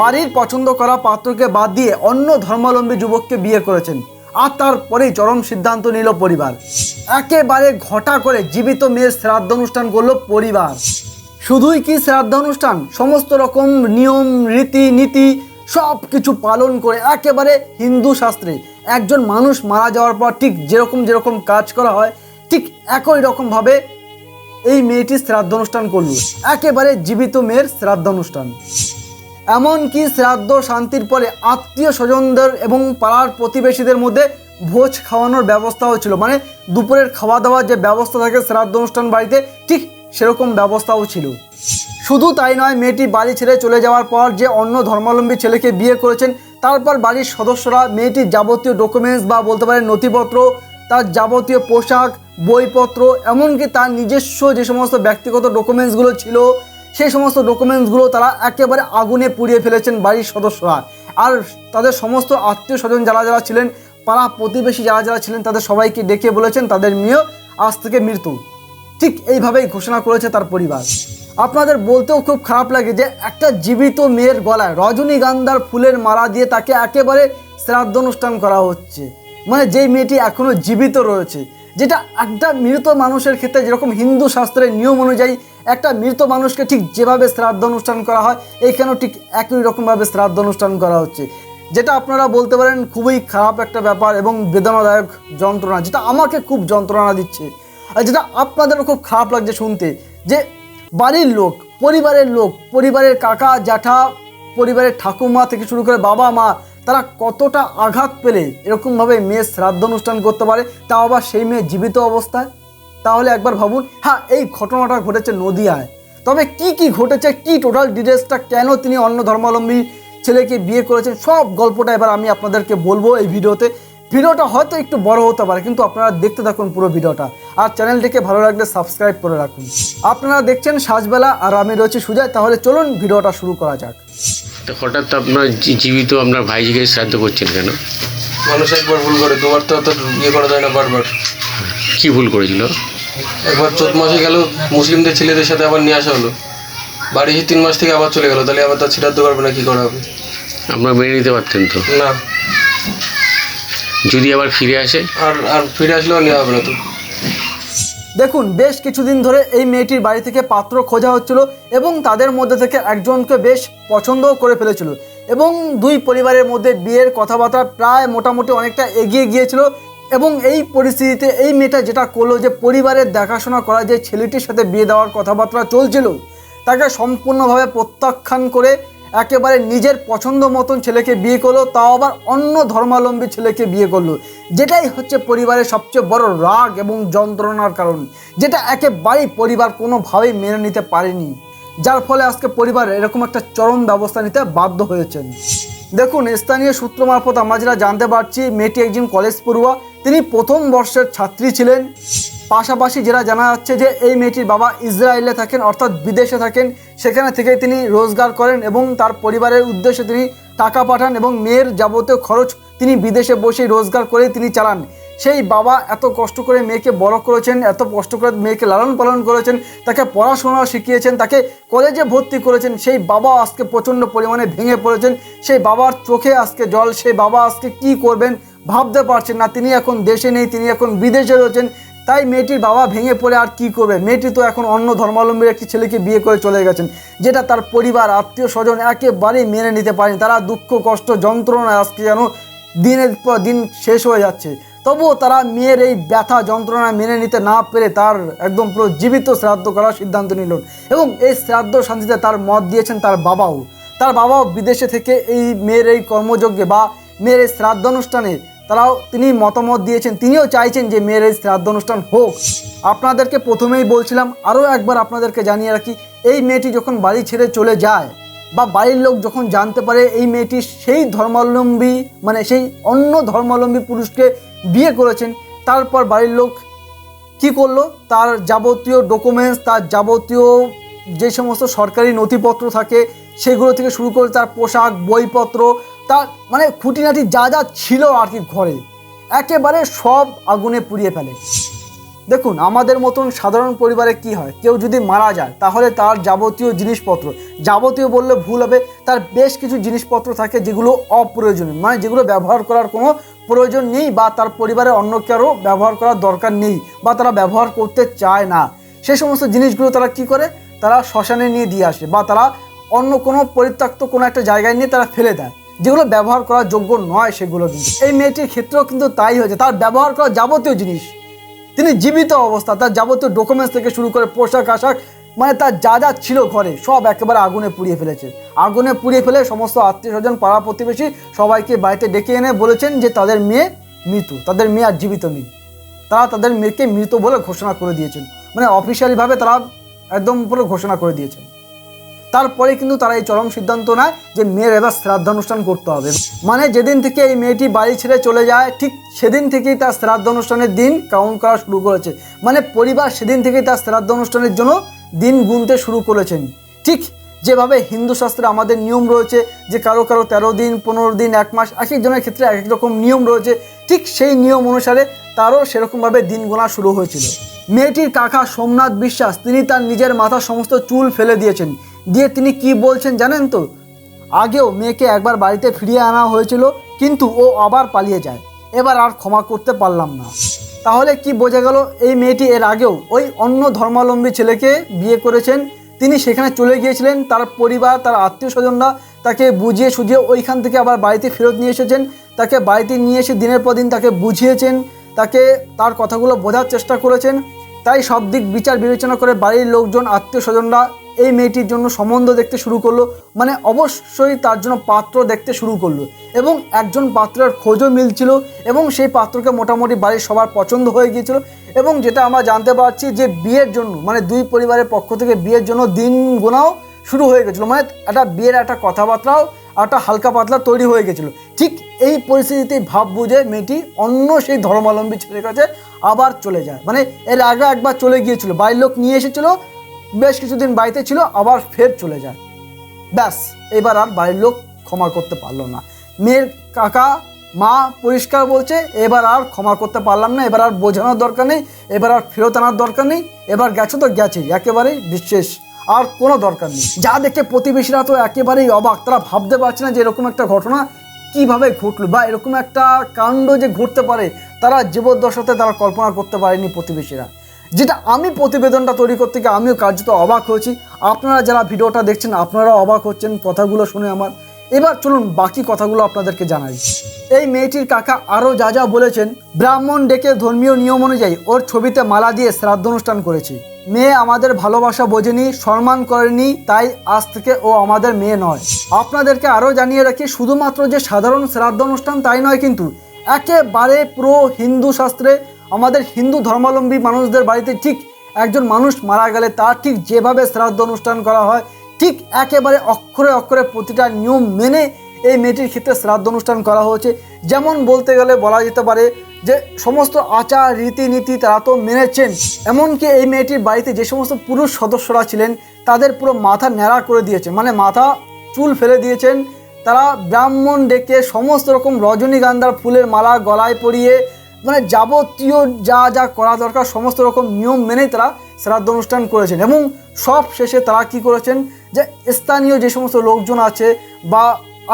বাড়ির পছন্দ করা পাত্রকে বাদ দিয়ে অন্য ধর্মাবলম্বী যুবককে বিয়ে করেছেন। আর তারপরেই চরম সিদ্ধান্ত নিল পরিবার। একেবারে ঘটা করে জীবিত মেয়ের শ্রাদ্ধ অনুষ্ঠান করল পরিবার। শুধুই কি শ্রাদ্ধ অনুষ্ঠান সমস্ত রকম নিয়ম, রীতি, নীতি সব কিছু পালন করে একেবারে হিন্দু শাস্ত্রে একজন মানুষ মারা যাওয়ার পর ঠিক যেরকম যেরকম কাজ করা হয়, ঠিক একই রকমভাবে এই মেয়েটি শ্রাদ্ধ অনুষ্ঠান করল। একেবারে জীবিত মেয়ের শ্রাদ্ধ অনুষ্ঠান এমনকি শ্রাদ্ধ শান্তির পরে আত্মীয় স্বজনদের এবং পাড়ার প্রতিবেশীদের মধ্যে ভোজ খাওয়ানোর ব্যবস্থাও ছিল মানে দুপুরের খাওয়া দাওয়ার যে ব্যবস্থা থাকে, শ্রাদ্ধ অনুষ্ঠান বাড়িতে ঠিক সেরকম ব্যবস্থাও ছিল। শুধু তাই নয়, মেয়েটি বাড়ি ছেড়ে চলে যাওয়ার পর যে অন্য ধর্মাবলম্বী ছেলেকে বিয়ে করেছেন, তারপর বাড়ির সদস্যরা মেয়েটির যাবতীয় ডকুমেন্টস বা বলতে পারেন নথিপত্র, তার যাবতীয় পোশাক, বইপত্র, এমনকি তার নিজস্ব যে সমস্ত ব্যক্তিগত ডকুমেন্টসগুলো ছিল সেই সমস্ত ডকুমেন্টসগুলো তারা একেবারে আগুনে পুড়িয়ে ফেলেছেন বাড়ির সদস্যরা। আর তাদের সমস্ত আত্মীয় স্বজন যারা যারা ছিলেন, পাড়া প্রতিবেশী যারা যারা ছিলেন, তাদের সবাইকে ডেকে বলেছেন তাদের মেয়েও আজ থেকে মৃত্যু। ঠিক এইভাবেই ঘোষণা করেছে তার পরিবার। আপনাদের বলতেও খুব খারাপ লাগে যে একটা জীবিত মেয়ের গলায় রজনীগন্ধার ফুলের মালা দিয়ে তাকে একেবারে শ্রাদ্ধ অনুষ্ঠান করা হচ্ছে। মানে যেই মেয়েটি এখনও জীবিত রয়েছে যেটা একটা মৃত মানুষের ক্ষেত্রে যেরকম হিন্দু শাস্ত্রের নিয়ম অনুযায়ী একটা মৃত মানুষকে ঠিক যেভাবে শ্রাদ্ধ অনুষ্ঠান করা হয়, এইখানেও ঠিক একই রকমভাবে শ্রাদ্ধ অনুষ্ঠান করা হচ্ছে। যেটা আপনারা বলতে পারেন খুবই খারাপ একটা ব্যাপার এবং বেদনাদায়ক যন্ত্রণা, যেটা আমাকে খুব যন্ত্রণা দিচ্ছে। আর যেটা আপনাদেরও খুব খারাপ লাগছে শুনতে, যে বাড়ির লোক, পরিবারের লোক, পরিবারের কাকা, জ্যাঠা, পরিবারের ঠাকুমা থেকে শুরু করে বাবা মা তারা কতটা আঘাত পেলে এরকমভাবে মেয়ের শ্রাদ্ধ অনুষ্ঠান করতে পারে, তাও আবার সেই মেয়ে জীবিত অবস্থায়? তাহলে একবার ভাবুন হ্যাঁ এই ঘটনাটা ঘটেছে নদিয়ায়। তবে কি কি ঘটেছে, কি টোটাল ডিটেলসটা কেন তিনি অন্য ধর্মাবলম্বী ছেলেকে বিয়ে করেছেন, সব গল্পটা এবার আমি আপনাদেরকে বলব এই ভিডিওতে। ভিডিওটা হয়তো একটু বড় হতে পারে, কিন্তু আপনারা দেখতে থাকুন পুরো ভিডিওটা। আর চ্যানেলটিকে ভালো লাগলে সাবস্ক্রাইব করে রাখুন। আপনারা দেখছেন সাজবেলা, আর আমি রয়েছি সুজয়, তাহলে চলুন ভিডিওটা শুরু করা যাক। তো হঠাৎ আপনার জীবিত আপনার ভাইজিকে শ্রাদ্ধ করছেন কেন? মানুষ একবার ভুল করে দুবার তো অত ইয়ে করা যায় না বারবার। কি ভুল করেছিল? একবার চোদ্দ মাসে গেল মুসলিমদের ছেলেদের সাথে আবার নিয়ে আসা হলো। বাড়ি এসে তিন মাস থেকে আবার চলে গেল তাহলে আবার তার ছিটাতে পারবে না কি করা হবে? আপনার মেনে নিতে পারতেন তো? না। যদি আবার ফিরে আসে? আর আর ফিরে আসলেও নেওয়া হবে না তো। দেখুন, বেশ কিছুদিন ধরে এই মেয়েটির বাড়ি থেকে পাত্র খোঁজা হচ্ছিল এবং তাদের মধ্যে থেকে একজনকে বেশ পছন্দও করে ফেলেছিল এবং দুই পরিবারের মধ্যে বিয়ের কথাবার্তা প্রায় মোটামুটি অনেকটা এগিয়ে গিয়েছিল এবং এই পরিস্থিতিতে এই মেয়েটা যেটা করল যে পরিবারের দেখাশোনা করা, যে ছেলেটির সাথে বিয়ে দেওয়ার কথাবার্তা চলছিল, তাকে সম্পূর্ণভাবে প্রত্যাখ্যান করে একেবারে নিজের পছন্দ মতন ছেলেকে বিয়ে করল, তাও আবার অন্য ধর্মাবলম্বী ছেলেকে বিয়ে করল। যেটাই হচ্ছে পরিবারের সবচেয়ে বড় রাগ এবং যন্ত্রণার কারণ, যেটা একেবারেই পরিবার কোনোভাবেই মেনে নিতে পারেনি। যার ফলে আজকে পরিবার এরকম একটা চরম ব্যবস্থা নিতে বাধ্য হয়েছেন। দেখুন, স্থানীয় সূত্র মারফত আমরা যেটা জানতে পারছি, মেয়েটি একজন কলেজ পড়ুয়া, তিনি প্রথম বর্ষের ছাত্রী ছিলেন। পাশাপাশি যেটা জানা যাচ্ছে যে এই মেয়েটির বাবা ইসরায়েলে থাকেন, অর্থাৎ বিদেশে থাকেন। সেখানে থেকে তিনি রোজগার করেন এবং তার পরিবারের উদ্দেশ্যে তিনি টাকা পাঠান এবং মেয়ের যাবতীয় খরচ তিনি বিদেশে বসেই রোজগার করে তিনি চালান। সেই বাবা এত কষ্ট করে মেয়েকে বড় করেছেন, এত কষ্ট করে মেয়েকে লালন পালন করেছেন, তাকে পড়াশোনা শিখিয়েছেন, তাকে কলেজে ভর্তি করেছেন, সেই বাবা আজকে প্রচণ্ড পরিমাণে ভেঙে পড়েছেন, সেই বাবার চোখে আজকে জল, সেই বাবা আজকে কি করবেন ভাবতে পারছেন না, তিনি এখন দেশে নেই, তিনি এখন বিদেশে রয়েছেন, তাই মেয়েটির বাবা ভেঙে পড়ে আর কি করবে? মেয়েটি তো এখন অন্য ধর্মাবলম্বীর একটি ছেলেকে বিয়ে করে চলে গেছেন, যেটা তার পরিবার, আত্মীয় স্বজন একেবারেই মেনে নিতে পারেনি, তারা দুঃখ, কষ্ট যন্ত্রণা আজকে যেন দিনের পর দিন শেষ হয়ে যাচ্ছে। তবুও তারা মেয়ের এই ব্যথা যন্ত্রণা মেনে নিতে না পেরে তার একদম পুরো জীবিত শ্রাদ্ধ করার সিদ্ধান্ত নিল এবং এই শ্রাদ্ধ শান্তিতে তার মত দিয়েছেন তার বাবাও। তার বাবাও বিদেশে থেকে এই মেয়ের এই কর্মযজ্ঞে বা মেয়ের এই শ্রাদ্ধ অনুষ্ঠানে তারাও তিনি মতামত দিয়েছেন, তিনিও চাইছেন যে মেয়ের এই শ্রাদ্ধ অনুষ্ঠান হোক। আপনাদেরকে প্রথমেই বলছিলাম, আরও একবার আপনাদেরকে জানিয়ে রাখি, এই মেয়েটি যখন বাড়ি ছেড়ে চলে যায় বা বাড়ির লোক যখন জানতে পারে এই মেয়েটি সেই ধর্মাবলম্বী মানে সেই অন্য ধর্মাবলম্বী পুরুষকে বিয়ে করেছেন, তারপর বাড়ির লোক কি করল? তার যাবতীয় ডকুমেন্টস তার যাবতীয় যে সমস্ত সরকারি নথিপত্র থাকে, সেগুলো থেকে শুরু করে তার পোশাক, বইপত্র, তার মানে খুঁটিনাটি যা যা ছিল আর কি ঘরে, একেবারে সব আগুনে পুড়িয়ে ফেলে। দেখুন, আমাদের মতন সাধারণ পরিবারে কি হয়? কেউ যদি মারা যায়, তাহলে তার যাবতীয় জিনিসপত্র, যাবতীয় বললে ভুল হবে, তার বেশ কিছু জিনিসপত্র থাকে যেগুলো অপ্রয়োজনীয় মানে যেগুলো ব্যবহার করার কোনো প্রয়োজন নেই বা তার পরিবারে অন্য কারও ব্যবহার করার দরকার নেই বা তারা ব্যবহার করতে চায় না। সেই সমস্ত জিনিসগুলো তারা কি করে? তারা শ্মশানে নিয়ে দিয়ে আসে বা তারা অন্য কোনো পরিত্যক্ত কোনো একটা জায়গায় নিয়ে তারা ফেলে দেয়। যেগুলো ব্যবহার করার যোগ্য নয় সেগুলো কিন্তু। এই মেয়েটির ক্ষেত্রেও কিন্তু তাই হয়েছে। তার ব্যবহার করা যাবতীয় জিনিস। তিনি জীবিত অবস্থা তার যাবতীয় ডকুমেন্টস থেকে শুরু করে পোশাক আশাক মানে তার যা যা ছিল ঘরে, সব একেবারে আগুনে পুড়িয়ে ফেলেছে। আগুনে পুড়িয়ে ফেলে সমস্ত আত্মীয় স্বজন, পাড়া প্রতিবেশী সবাইকে বাড়িতে ডেকে এনে বলেছেন যে, তাদের মেয়ে মৃত তাদের মেয়ে আর জীবিত নেই তারা তাদের মেয়েকে মৃত বলে ঘোষণা করে দিয়েছেন। মানে অফিসিয়ালিভাবে তারা একদম পুরো ঘোষণা করে দিয়েছেন। তারপরে কিন্তু তারা এই চরম সিদ্ধান্ত নেয় যে, মেয়ের এবার শ্রাদ্ধানুষ্ঠান করতে হবে। মানে যেদিন থেকে এই মেয়েটি বাড়ি ছেড়ে চলে যায়, ঠিক সেদিন থেকেই তার শ্রাদ্ধ অনুষ্ঠানের দিন কাউন্ট করা শুরু করেছে। মানে পরিবার সেদিন থেকেই তার শ্রাদ্ধ অনুষ্ঠানের জন্য দিন গুনতে শুরু করেছেন। ঠিক যেভাবে হিন্দু শাস্ত্রে আমাদের নিয়ম রয়েছে যে কারও কারও তেরো দিন, পনেরো দিন, এক মাস এক একজনের ক্ষেত্রে এক এক রকম নিয়ম রয়েছে, ঠিক সেই নিয়ম অনুসারে তারও সেরকমভাবে দিন গোনা শুরু হয়েছিল। মেয়েটির কাকা সোমনাথ বিশ্বাস, তিনি তার নিজের মাথার সমস্ত চুল ফেলে দিয়েছেন। দিয়ে তিনি কি বলছেন জানেন তো? আগেও মেয়েকে একবার বাড়িতে ফিরিয়ে আনা হয়েছিল, কিন্তু ও আবার পালিয়ে যায়। এবার আর ক্ষমা করতে পারলাম না। তাহলে কি বোঝা গেল এই মেয়েটি এর আগেও ওই অন্য ধর্মাবলম্বী ছেলেকে বিয়ে করেছেন? তিনি সেখানে চলে গিয়েছিলেন, তার পরিবার, তার আত্মীয় স্বজনরা তাকে বুঝিয়ে সুঝিয়ে ওইখান থেকে আবার বাড়িতে ফেরত নিয়ে এসেছেন। তাকে বাড়িতে নিয়ে এসে দিনের পর দিন তাকে বুঝিয়েছেন, তাকে তার কথাগুলো বোঝার চেষ্টা করেছেন। তাই সব দিক বিচার বিবেচনা করে বাড়ির লোকজন আত্মীয় স্বজনরা এই মেয়েটির জন্য সম্বন্ধ দেখতে শুরু করল মানে অবশ্যই তার জন্য পাত্র দেখতে শুরু করল এবং একজন পাত্রের খোঁজও মিলছিল এবং সেই পাত্রকে মোটামুটি বাড়ির সবার পছন্দ হয়ে গিয়েছিল এবং যেটা আমরা জানতে পারছি যে বিয়ের জন্য মানে দুই পরিবারের পক্ষ থেকে বিয়ের জন্য দিন গোনাও শুরু হয়ে গেছিল মানে একটা বিয়ের একটা কথাবার্তাও একটা হালকা পাতলা তৈরি হয়ে গেছিল। ঠিক এই পরিস্থিতিতে ভাব বুঝে মেয়েটি অন্য সেই ধর্মাবলম্বী ছেলের কাছে আবার চলে যায় মানে এর আগে একবার চলে গিয়েছিল, বাড়ির লোক নিয়ে এসেছিল বেশ কিছুদিন বাড়িতে ছিল, আবার ফের চলে যায়। ব্যাস, এবার আর বাড়ির লোক ক্ষমা করতে পারল না। মেয়ের কাকা, মা পরিষ্কার বলছে, এবার আর ক্ষমা করতে পারলাম না, এবার আর বোঝানোর দরকার নেই, এবার আর ফেরত আনার দরকার নেই, এবার গেছো তো গেছেই, একেবারেই বিশেষ, আর কোনো দরকার নেই। যা দেখে প্রতিবেশীরা তো একেবারেই অবাক, তারা ভাবতে পারছে না যে এরকম একটা ঘটনা কীভাবে ঘটলো, বা এরকম একটা কাণ্ড যে ঘটতে পারে, তারা জীবদ্দশাতে তারা কল্পনা করতে পারেনি প্রতিবেশীরা। যেটা আমি প্রতিবেদনটা তৈরি করতে গিয়ে আমিও কার্যত অবাক হয়েছি। আপনারা যারা ভিডিওটা দেখছেন আপনারা অবাক হচ্ছেন কথাগুলো শুনে আমার। এবার চলুন বাকি কথাগুলো আপনাদেরকে জানাই। এই মেয়েটির কাকা আরও যা যা বলেছেন, ব্রাহ্মণ ডেকে ধর্মীয় নিয়ম অনুযায়ী ওর ছবিতে মালা দিয়ে শ্রাদ্ধ অনুষ্ঠান করেছি। মেয়ে আমাদের ভালোবাসা বোঝেনি, সম্মান করেনি, তাই আজ থেকে ও আমাদের মেয়ে নয়। আপনাদেরকে আরও জানিয়ে রাখি, শুধুমাত্র যে সাধারণ শ্রাদ্ধ অনুষ্ঠান তাই নয় কিন্তু, একেবারে পুরো হিন্দু শাস্ত্রে আমাদের হিন্দু ধর্মাবলম্বী মানুষদের বাড়িতে ঠিক একজন মানুষ মারা গেলে তার ঠিক যেভাবে শ্রাদ্ধ অনুষ্ঠান করা হয়, ঠিক একেবারে অক্ষরে অক্ষরে প্রতিটা নিয়ম মেনে এই মেয়েটির ক্ষেত্রে শ্রাদ্ধ অনুষ্ঠান করা হয়েছে। যেমন বলতে গেলে বলা যেতে পারে যে সমস্ত আচার, রীতিনীতি তারা তো মেনেছেন। এমনকি এই মেয়েটির বাড়িতে যে সমস্ত পুরুষ সদস্যরা ছিলেন, তাদের পুরো মাথা ন্যাড়া করে দিয়েছে। মানে মাথা চুল ফেলে দিয়েছেন। তারা ব্রাহ্মণ ডেকে সমস্ত রকম রজনীগন্ধার ফুলের মালা গলায় পরিয়ে মানে যাবতীয় যা যা করা দরকার, সমস্ত রকম নিয়ম মেনেই তারা শ্রাদ্ধ অনুষ্ঠান করেছেন এবং সব শেষে তারা কি করেছেন যে স্থানীয় যে সমস্ত লোকজন আছে বা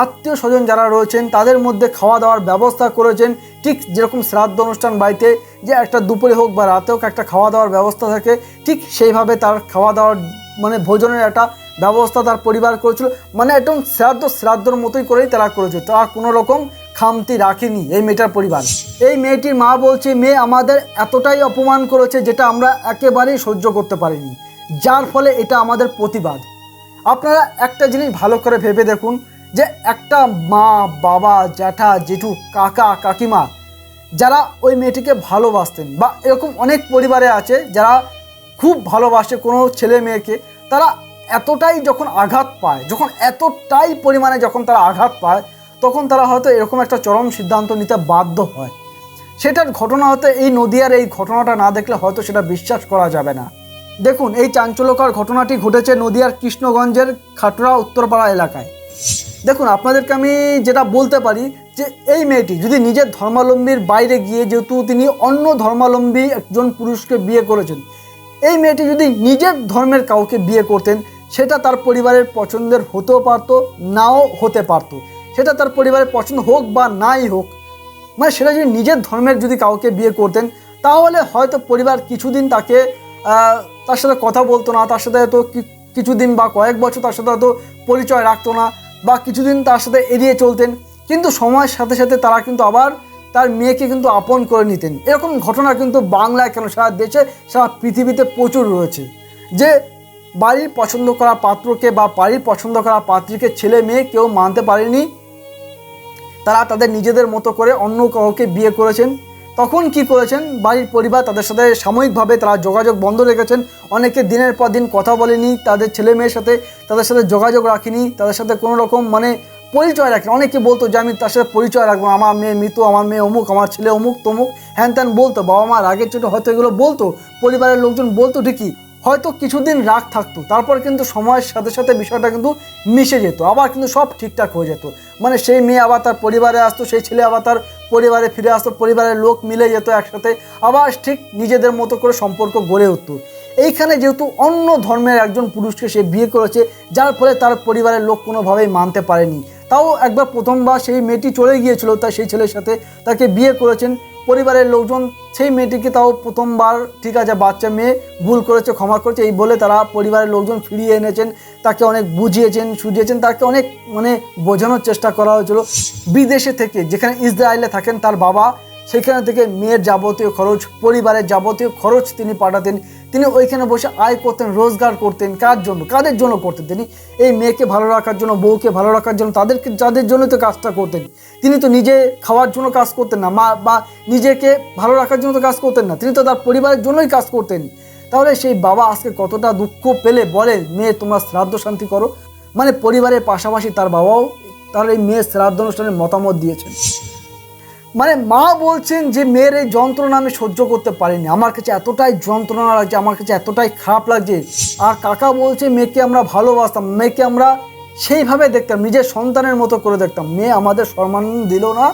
আত্মীয় স্বজন যারা রয়েছেন, তাদের মধ্যে খাওয়া দাওয়ার ব্যবস্থা করেছেন। ঠিক যেরকম শ্রাদ্ধ অনুষ্ঠান বাড়িতে যে একটা দুপুরে হোক বা রাতে হোক একটা খাওয়া দাওয়ার ব্যবস্থা থাকে, ঠিক সেইভাবে তার খাওয়া দাওয়ার মানে ভোজনের একটা ব্যবস্থা তার পরিবার করেছিল। মানে একদম শ্রাদ্ধ, শ্রাদ্ধর মতোই করেই তারা করেছে। তারা কোনো রকম খামতি রাখেনি এই মেয়েটার পরিবার। এই মেয়েটির মা বলছে, মেয়ে আমাদের এতটাই অপমান করেছে যেটা আমরা একেবারেই সহ্য করতে পারিনি। যার ফলে এটা আমাদের প্রতিবাদ। আপনারা একটা জিনিস ভালো করে ভেবে দেখুন, যে একটা মা, বাবা, জ্যাঠা, জেঠু, কাকা, কাকিমা, যারা ওই মেয়েটিকে ভালোবাসতেন বা এরকম অনেক পরিবারে আছে যারা খুব ভালোবাসে কোনো ছেলে মেয়েকে, তারা এতটাই যখন আঘাত পায়, যখন এতটাই পরিমাণে যখন তারা আঘাত পায় তখন তারা হয়তো এরকম একটা চরম সিদ্ধান্ত নিতে বাধ্য হয়। সেটার ঘটনা হতে এই নদিয়ার এই ঘটনাটা না দেখলে হয়তো সেটা বিশ্বাস করা যাবে না। দেখুন, এই চাঞ্চল্যকর ঘটনাটি ঘটেছে নদিয়ার কৃষ্ণগঞ্জের খাটুরা উত্তরপাড়া এলাকায়। দেখুন, আপনাদেরকে আমি যেটা বলতে পারি যে এই মেয়েটি যদি নিজের ধর্মাবলম্বীর বাইরে গিয়ে যেহেতু তিনি অন্য ধর্মাবলম্বী একজন পুরুষকে বিয়ে করেছেন, এই মেয়েটি যদি নিজের ধর্মের কাউকে বিয়ে করতেন, সেটা তার পরিবারের পছন্দের হতেও পারতো, নাও হতে পারতো। সেটা তার পরিবারের পছন্দ হোক বা নাই হোক মানে সেটা যদি নিজের ধর্মের যদি কাউকে বিয়ে করতেন, তাহলে হয়তো পরিবার কিছুদিন তাকে তার সাথে কথা বলতো না, তার সাথে হয়তো কিছুদিন বা কয়েক বছর তার সাথে হয়তো পরিচয় রাখতো না, বা কিছুদিন তার সাথে এড়িয়ে চলতেন। কিন্তু সময়ের সাথে সাথে তারা কিন্তু আবার তার মেয়েকে কিন্তু আপন করে নিতেন। এরকম ঘটনা কিন্তু বাংলায় কেন সারা দেশে, সারা পৃথিবীতে প্রচুর রয়েছে। যে বাড়ির পছন্দ করা পাত্রকে বা বাড়ির পছন্দ করা পাত্রীকে ছেলে মেয়ে কেউ মানতে পারেনি তারা তাদের নিজেদের মতো করে অন্য কাউকে বিয়ে করেছেন। তখন কি করেছেন? বাড়ির পরিবার তাদের সাথে সাময়িকভাবে তারা যোগাযোগ বন্ধ রেখেছেন। অনেকে দিনের পর দিন কথা বলেনি, তাদের ছেলে মেয়ের সাথে তাদের সাথে যোগাযোগ রাখিনি, তাদের সাথে কোনো রকম মানে পরিচয় রাখেন। অনেকে বলতো যে, আমি তার সাথে পরিচয় রাখব, আমার মেয়ে মৃত, আমার মেয়ে অমুক, আমার ছেলে অমুক, তমুক। হ্যান ত্যান বলতো, বাবা মার আগের ছোটো হয়তো এগুলো বলতো, পরিবারের লোকজন বলতো ঠিকই। হয়তো কিছুদিন রাগ থাকতো, তারপর কিন্তু সময়ের সাথে সাথে বিষয়টা কিন্তু মিশে যেত, আবার কিন্তু সব ঠিকঠাক হয়ে যেত। মানে সেই মেয়ে আবার তার পরিবারে আসতো, সেই ছেলে আবার তার পরিবারে ফিরে আসতো, পরিবারের লোক মিলে যেত একসাথে, আবার ঠিক নিজেদের মতো করে সম্পর্ক গড়ে উঠতো। এইখানে যেহেতু অন্য ধর্মের একজন পুরুষকে সে বিয়ে করেছে, যার ফলে তার পরিবারের লোক কোনোভাবেই মানতে পারেনি। তাও একবার প্রথমবার সেই মেয়েটি চলে গিয়েছিল, তার সেই ছেলের সাথে তাকে বিয়ে করেছেন পরিবারের লোকজন, সেই মেয়েটিকে তাও প্রথমবার, ঠিক আছে, বাচ্চা মেয়ে ভুল করেছে, ক্ষমা করেছে, এই বলে তারা পরিবারের লোকজন ফিরিয়ে এনেছেন, তাকে অনেক বুঝিয়েছেন শুধিয়েছেন তাকে অনেক মানে বোঝানোর চেষ্টা করা হয়েছিল। বিদেশে থেকে, যেখানে ইসরায়েলে থাকেন তার বাবা, সেখানে থেকে মেয়ের যাবতীয় খরচ, পরিবারের যাবতীয় খরচ তিনি পাঠাতেন। তিনি ওইখানে বসে আয় করতেন, রোজগার করতেন, কার জন্য? কাদের জন্য করতেন তিনি? এই মেয়েকে ভালো রাখার জন্য, বউকে ভালো রাখার জন্য, তাদেরকে, যাদের জন্য তো কাজটা করতেন। তিনি তো নিজে খাওয়ার জন্য কাজ করতেন না, মা বা নিজেকে ভালো রাখার জন্য তো কাজ করতেন না, তিনি তো তার পরিবারের জন্যই কাজ করতেন। তাহলে সেই বাবা আজকে কতটা দুঃখ পেলে বলে, মেয়ে, তোমরা শ্রাদ্ধ শান্তি করো। মানে পরিবারের পাশাপাশি তার বাবাও তাহলে এই মেয়ের শ্রাদ্ধ অনুষ্ঠানের মতামত দিয়েছেন। মানে মা বলছেন যে মেয়ের এই যন্ত্রণা আমি সহ্য করতে পারিনি। আমার কাছে এতটাই যন্ত্রণা লাগছে, আমার কাছে এতটাই খারাপ লাগছে। আর কাকা বলছে, মেয়েকে আমরা ভালোবাসতাম, মেয়েকে আমরা সেইভাবে দেখতাম, নিজের সন্তানের মতো করে দেখতাম। মেয়ে আমাদের সম্মান দিল না,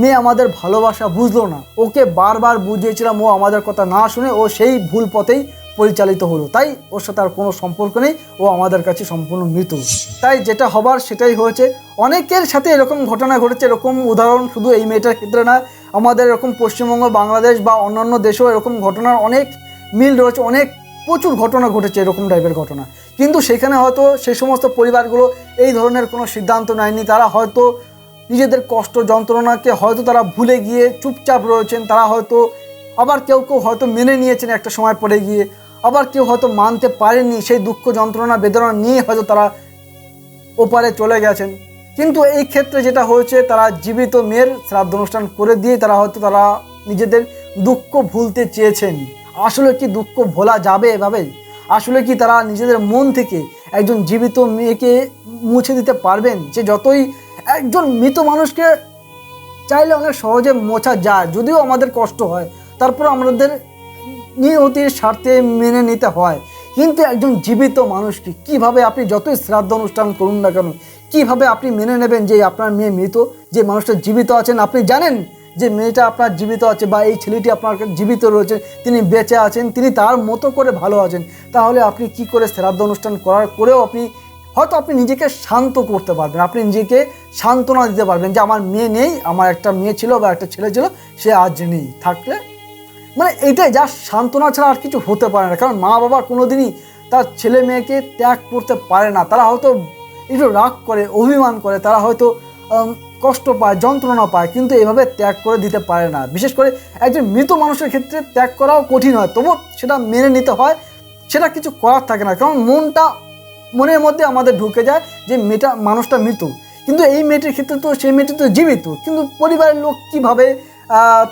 মেয়ে আমাদের ভালোবাসা বুঝলো না। ওকে বারবার বুঝিয়েছিলাম, ও আমাদের কথা না শুনে ও সেই ভুল পথেই পরিচালিত হলো। তাই ওর সাথে আর কোনো সম্পর্ক নেই, ও আমাদের কাছে সম্পূর্ণ মৃত। তাই যেটা হবার সেটাই হয়েছে। অনেকের সাথে এরকম ঘটনা ঘটেছে, এরকম উদাহরণ শুধু এই মেয়েটার ক্ষেত্রে না, আমাদের এরকম পশ্চিমবঙ্গ, বাংলাদেশ বা অন্যান্য দেশেও এরকম ঘটনার অনেক মিল রয়েছে, অনেক প্রচুর ঘটনা ঘটেছে এরকম টাইপের ঘটনা। কিন্তু সেখানে হয়তো সেই সমস্ত পরিবারগুলো এই ধরনের কোনো সিদ্ধান্ত নেয়নি। তারা হয়তো নিজেদের কষ্ট যন্ত্রণাকে হয়তো তারা ভুলে গিয়ে চুপচাপ রয়েছেন। তারা হয়তো আবার কেউ কেউ হয়তো মেনে নিয়েছেন একটা সময় পরে গিয়ে। আবার কেউ হয়তো মানতে পারেনি সেই দুঃখ যন্ত্রণা, বেদনা নিয়ে হয়তো তারা ওপারে চলে গেছেন। কিন্তু এই ক্ষেত্রে যেটা হয়েছে, তারা জীবিত মেয়ের শ্রাদ্ধ অনুষ্ঠান করে দিয়ে তারা হয়তো তারা নিজেদের দুঃখ ভুলতে চেয়েছেন। আসলে কি দুঃখ ভোলা যাবে এভাবে? আসলে কি তারা নিজেদের মন থেকে একজন জীবিত মেয়েকে মুছে দিতে পারবেন? যে যতই একজন মৃত মানুষকে চাইলে অনেক সহজে মোছা যায়, যদিও আমাদের কষ্ট হয়। তারপর আমাদের নিয়তির স্বার্থে মেনে নিতে হয়। কিন্তু একজন জীবিত মানুষকে কীভাবে আপনি যতই শ্রাদ্ধ অনুষ্ঠান করুন না কেন, কীভাবে আপনি মেনে নেবেন যে আপনার মেয়ে মৃত, যে মানুষটা জীবিত আছেন, আপনি জানেন যে মেয়েটা আপনার জীবিত আছে বা এই ছেলেটি আপনার জীবিত রয়েছে, তিনি বেঁচে আছেন, তিনি তার মতো করে ভালো আছেন। তাহলে আপনি কি করে শ্রাদ্ধ অনুষ্ঠান করার করেও আপনি হয়তো আপনি নিজেকে শান্ত করতে পারবেন। আপনি নিজেকে সান্ত্বনা দিতে পারবেন যে আমার মেয়ে নেই, আমার একটা মেয়ে ছিল বা একটা ছেলে ছিল, সে আজ নেই। থাকলে মানে এটাই যা সান্ত্বনা ছাড়া আর কিছু হতে পারে না। কারণ মা বাবা কোনোদিনই তার ছেলে মেয়েকে ত্যাগ করতে পারে না। তারা হয়তো একটু রাগ করে, অভিমান করে, তারা হয়তো কষ্ট পায়, যন্ত্রণা পায়, কিন্তু এভাবে ত্যাগ করে দিতে পারে না। বিশেষ করে একজন মৃত মানুষের ক্ষেত্রে ত্যাগ করাও কঠিন হয়। তবু সেটা মেনে নিতে হয়, সেটা কিছু করার থাকে না। কারণ মনটা, মনের মধ্যে আমাদের ঢুকে যায় যে মেয়েটা, মানুষটা মৃত। কিন্তু এই মেয়েটির ক্ষেত্রে তো সেই মেয়েটি তো জীবিত। কিন্তু পরিবারের লোক কীভাবে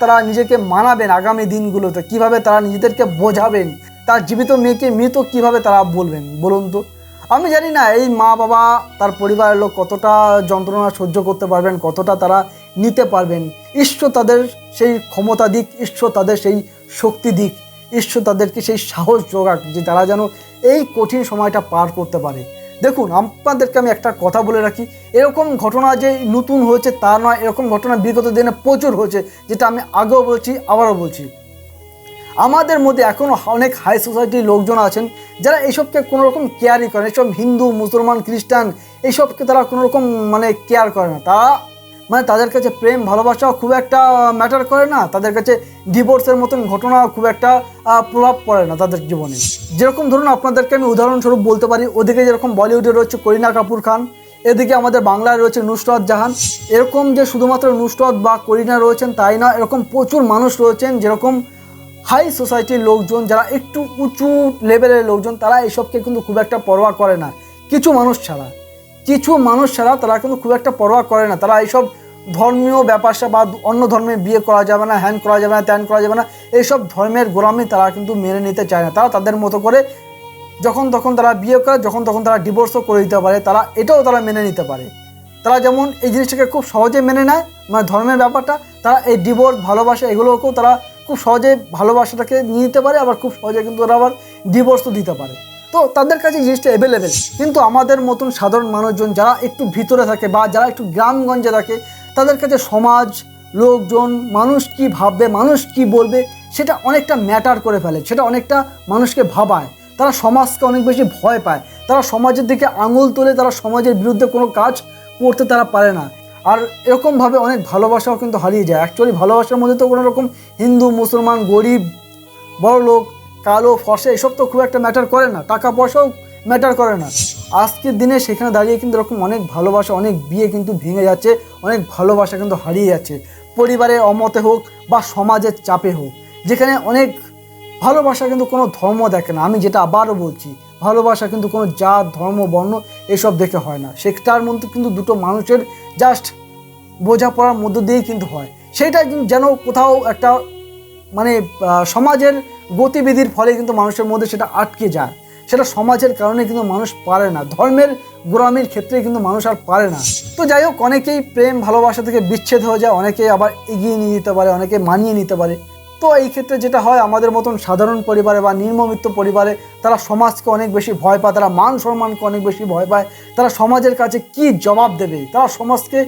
তারা নিজেকে মানাবেন আগামী দিনগুলোতে। কীভাবে তারা নিজেদেরকে বোঝাবেন? তার জীবিত মেয়েকে মৃত কীভাবে তারা বলবেন? বলুন তো। আমি জানি না এই মা বাবা, তার পরিবারের লোক কতটা যন্ত্রণা সহ্য করতে পারবেন, কতটা তারা নিতে পারবেন। ঈশ্বর তাদের সেই ক্ষমতা দিক, ঈশ্বর তাদের সেই শক্তি দিক, ঈশ্বর তাদেরকে সেই সাহস যোগাক যে তারা যেন এই কঠিন সময়টা পার করতে পারে। দেখুন, আপনাদেরকে আমি একটা কথা বলে রাখি। এরকম ঘটনা যে নতুন হয়েছে তা নয়, এরকম ঘটনা বিগত দিনে প্রচুর হয়েছে, যেটা আমি আগেও বলছি, আবারও বলছি। আমাদের মধ্যে এখনও অনেক হাই সোসাইটির লোকজন আছেন, যারা এইসবকে কোনো রকম কেয়ারই করেন এসব হিন্দু, মুসলমান, খ্রিস্টান এইসবকে তারা কোনো রকম মানে কেয়ার করে না। তারা মানে তাদের কাছে প্রেম, ভালোবাসাও খুব একটা ম্যাটার করে না। তাদের কাছে ডিভোর্সের মতন ঘটনা খুব একটা প্রভাব পড়ে না তাদের জীবনে। যেরকম ধরুন আপনাদেরকে আমি উদাহরণস্বরূপ বলতে পারি, ওদিকে যেরকম বলিউডে রয়েছে করিনা কাপুর খান, এদিকে আমাদের বাংলায় রয়েছে নুসরত জাহান। এরকম যে শুধুমাত্র নুসরত বা করিনা রয়েছেন, তাই না, এরকম প্রচুর মানুষ রয়েছেন, যেরকম হাই সোসাইটির লোকজন, যারা একটু উঁচু লেভেলের লোকজন, তারা এসবকে কিন্তু খুব একটা পরোয়া করে না। কিছু মানুষ ছাড়া। কিছু মানুষ ছাড়া তারা কিন্তু খুব একটা পরোয়া করে না। তারা এইসব ধর্মীয় ব্যাপারটা বা অন্য ধর্মের বিয়ে করা যাবে না, হ্যান করা যাবে না, ত্যান করা যাবে না, এইসব ধর্মের গোলামি তারা কিন্তু মেনে নিতে চায় না। তারা তাদের মতো করে যখন তখন তারা বিয়ে করে, যখন তখন তারা ডিভোর্সও করে দিতে পারে, তারা এটাও তারা মেনে নিতে পারে। তারা যেমন এই জিনিসটাকে খুব সহজে মেনে নেয় মানে ধর্মের ব্যাপারটা, তারা এই ডিভোর্স ভালোবাসা এগুলোকেও তারা খুব সহজে ভালোবাসাটাকে নিয়ে নিতে পারে, আবার খুব সহজে কিন্তু তারা আবার ডিভোর্সও দিতে পারে। তো তাদের কাছে জিনিসটা অ্যাভেলেবেল কিন্তু আমাদের মতন সাধারণ মানুষজন যারা একটু ভিতরে থাকে বা যারা একটু গ্রামগঞ্জে থাকে, তাদের কাছে সমাজ, লোকজন, মানুষ কি ভাববে, মানুষ কি বলবে, সেটা অনেকটা ম্যাটার করে ফেলে। সেটা অনেকটা মানুষকে ভাবায়। তারা সমাজকে অনেক বেশি ভয় পায়। তারা সমাজের দিকে আঙুল তোলে তারা সমাজের বিরুদ্ধে কোনো কাজ করতে তারা পারে না। আর এরকমভাবে অনেক ভালোবাসাও কিন্তু হারিয়ে যায়। অ্যাকচুয়ালি ভালোবাসার মধ্যে তো কোনো রকম হিন্দু, মুসলমান, গরিব বড় লোক কালো ফসে এসব তো খুব একটা ম্যাটার করে না। টাকা পয়সাও ম্যাটার করে না। আজকের দিনে সেখানে দাঁড়িয়ে কিন্তু এরকম অনেক ভালোবাসা, অনেক বিয়ে কিন্তু ভেঙে যাচ্ছে, অনেক ভালোবাসা কিন্তু হারিয়ে যাচ্ছে। পরিবারের অমতে হোক বা সমাজের চাপে হোক, যেখানে অনেক ভালোবাসা কিন্তু কোনো ধর্ম দেখে না। আমি যেটা আবারও বলছি, ভালোবাসা কিন্তু কোনো জাত, ধর্ম, বর্ণ এসব দেখে হয় না। সেটার মধ্যে কিন্তু দুটো মানুষের জাস্ট বোঝাপড়ার মধ্য দিয়েই কিন্তু হয়। সেটা যেন কোথাও একটা মানে সমাজের গতিবিধির ফলে কিন্তু মানুষের মধ্যে সেটা আটকে যায়। সেটা সমাজের কারণে কিন্তু মানুষ পারে না। ধর্মের গোড়ামির ক্ষেত্রে কিন্তু মানুষ আর পারে না। তো যাই হোক, অনেকেই প্রেম, ভালোবাসা থেকে বিচ্ছেদ হয়ে যায়, অনেকে আবার এগিয়ে নিয়ে যেতে পারে, অনেকে মানিয়ে নিতে পারে। তো এই ক্ষেত্রে যেটা হয়, আমাদের মতন সাধারণ পরিবারে বা নিম্নবিত্ত পরিবারে তারা সমাজকে অনেক বেশি ভয় পায়, তারা মান সম্মানকে অনেক বেশি ভয় পায়, তারা সমাজের কাছে কি জবাব দেবে? তারা সমাজকে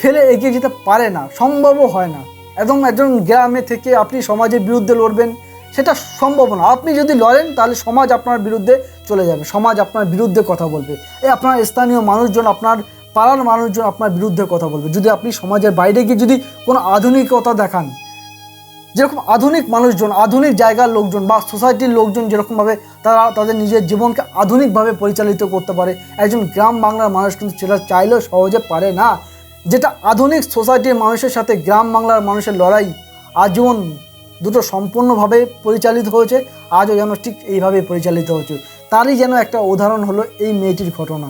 ফেলে এগিয়ে যেতে পারে না, সম্ভবও হয় না। একদম একজন গ্রামে থেকে আপনি সমাজের বিরুদ্ধে লড়বেন, সেটা সম্ভব না। আপনি যদি লড়েন, তাহলে সমাজ আপনার বিরুদ্ধে চলে যাবে। সমাজ আপনার বিরুদ্ধে কথা বলবে। এই আপনার স্থানীয় মানুষজন, আপনার পাড়ার মানুষজন আপনার বিরুদ্ধে কথা বলবে। যদি আপনি সমাজের বাইরে গিয়ে যদি কোনো আধুনিকতা দেখান, যেরকম আধুনিক মানুষজন, আধুনিক জায়গার লোকজন বা সোসাইটির লোকজন যেরকমভাবে তারা তাদের নিজের জীবনকে আধুনিকভাবে পরিচালিত করতে পারে, একজন গ্রাম বাংলার মানুষ কিন্তু সেটা চাইলেও সহজে পারে না। যেটা আধুনিক সোসাইটির মানুষের সাথে গ্রাম বাংলার মানুষের লড়াই আজীবন দুটো সম্পূর্ণভাবে পরিচালিত হয়েছে, আজও যেন ঠিক এইভাবে পরিচালিত হচ্ছে। তারই যেন একটা উদাহরণ হলো এই মেয়েটির ঘটনা,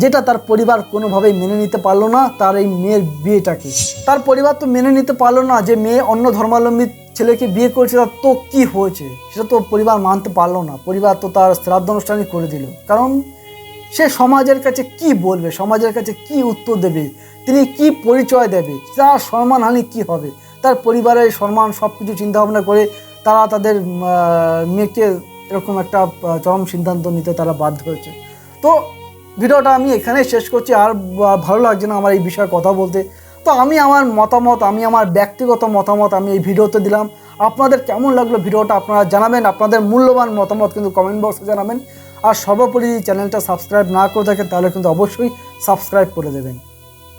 যেটা তার পরিবার কোনোভাবেই মেনে নিতে পারল না, তার এই মেয়ের বিয়েটাকে। তার পরিবার তো মেনে নিতে পারল না যে মেয়ে অন্য ধর্মাবলম্বী ছেলেকে বিয়ে করেছে তার তো কী হয়েছে? সেটা তো পরিবার মানতে পারল না। পরিবার তো তার শ্রাদ্ধ অনুষ্ঠানই করে দিল। কারণ সে সমাজের কাছে কি বলবে, সমাজের কাছে কি উত্তর দেবে, তিনি কি পরিচয় দেবে, তার সম্মানহানি কি হবে, তার পরিবারের সম্মান সব কিছু চিন্তাভাবনা করে তারা তাদের মেয়েকে এরকম একটা চরম সিদ্ধান্ত নিতে তারা বাধ্য হয়েছে। তো ভিডিওটা আমি এখানেই শেষ করছি, আর ভালো লাগছে না আমার এই বিষয়ে কথা বলতে। তো আমি আমার মতামত, আমি আমার ব্যক্তিগত মতামত আমি এই ভিডিওতে দিলাম। আপনাদের কেমন লাগল ভিডিওটা আপনারা জানাবেন, আপনাদের মূল্যবান মতামত কিন্তু কমেন্ট বক্সে জানাবেন। আর সর্বোপরি চ্যানেলটা সাবস্ক্রাইব না করে থাকেন তাহলে কিন্তু অবশ্যই সাবস্ক্রাইব করে দেবেন।